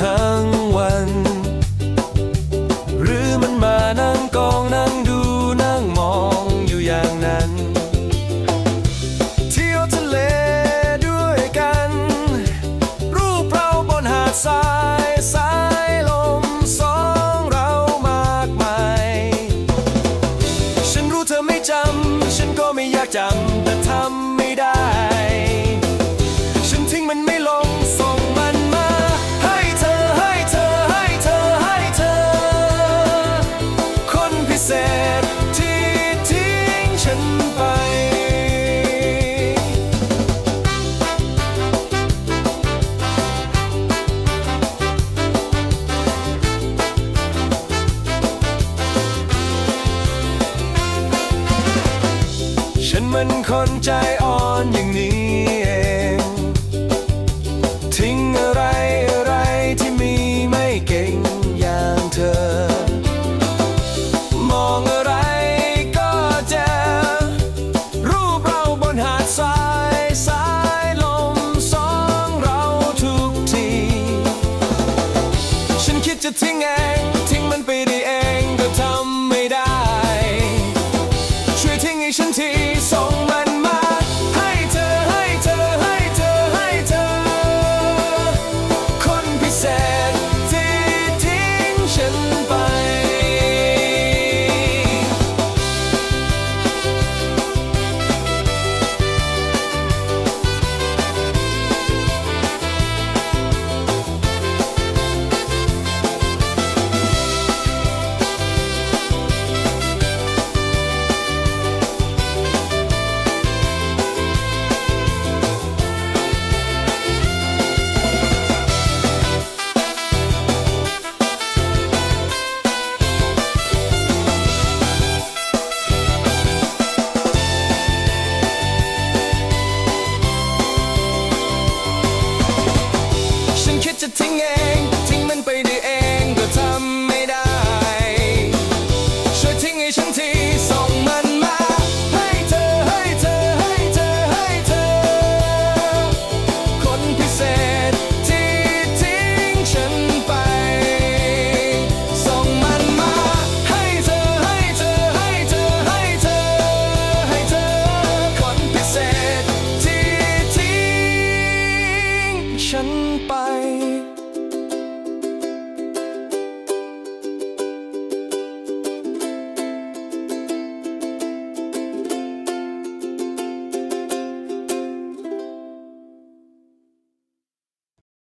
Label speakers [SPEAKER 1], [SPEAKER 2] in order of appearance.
[SPEAKER 1] ทั้งวัน หรือมันมานั่งกองนั่งดูนั่งมองอยู่อย่างนั้น เที่ยวทะเลด้วยกัน รูปเราบนหาดทรายสายลมสองเรามากมาย ฉันรู้เธอไม่จำ ฉันก็ไม่อยากจำ ฉันมันคนใจอ่อนอย่างนี้เอง ทิ้งอะไรอะไรที่มีไม่เก่งอย่างเธอ มองอะไรก็เจอรูปเราบนหาดทรายสายลมสองเราทุกที ฉันคิดจะทิ้งเอง ทิ้งมันไปได้เองก็ทำ so cho tinh anh tinh mình baby.